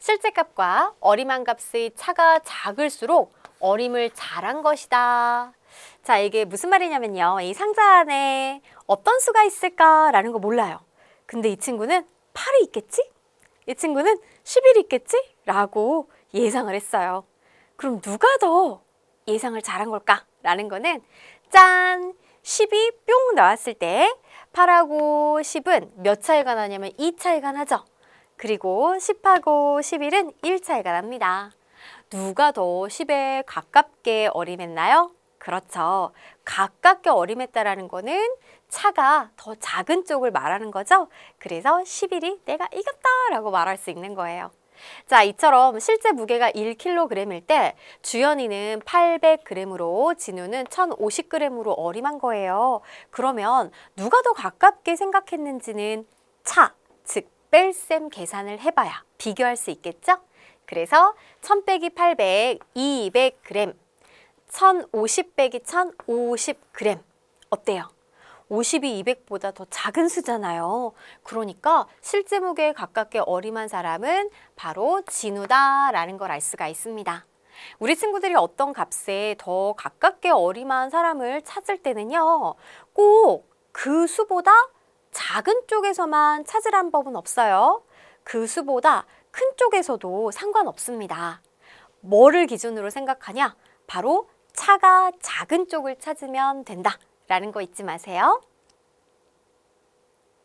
실제 값과 어림한 값의 차가 작을수록 어림을 잘한 것이다. 자, 이게 무슨 말이냐면요. 이 상자 안에 어떤 수가 있을까라는 거 몰라요. 근데 이 친구는 8이 있겠지? 이 친구는 11이 있겠지? 라고 예상을 했어요. 그럼 누가 더 예상을 잘한 걸까? 라는 거는 짠! 10이 뿅 나왔을 때 8하고 10은 몇 차이가 나냐면 2 차이가 나죠. 그리고 10하고 11은 1 차이가 납니다. 누가 더 10에 가깝게 어림했나요? 그렇죠. 가깝게 어림했다라는 거는 차가 더 작은 쪽을 말하는 거죠. 그래서 11이 내가 이겼다 라고 말할 수 있는 거예요. 자, 이처럼 실제 무게가 1kg일 때 주연이는 800g으로 진우는 1050g으로 어림한 거예요. 그러면 누가 더 가깝게 생각했는지는 차, 즉 뺄셈 계산을 해봐야 비교할 수 있겠죠? 그래서 1000 빼기 800, 200g, 1050 빼기 1050g 어때요? 50이 200보다 더 작은 수잖아요. 그러니까 실제 무게에 가깝게 어림한 사람은 바로 진우다라는 걸 알 수가 있습니다. 우리 친구들이 어떤 값에 더 가깝게 어림한 사람을 찾을 때는요, 꼭 그 수보다 작은 쪽에서만 찾으란 법은 없어요. 그 수보다 큰 쪽에서도 상관없습니다. 뭐를 기준으로 생각하냐? 바로 차가 작은 쪽을 찾으면 된다. 라는 거 잊지 마세요.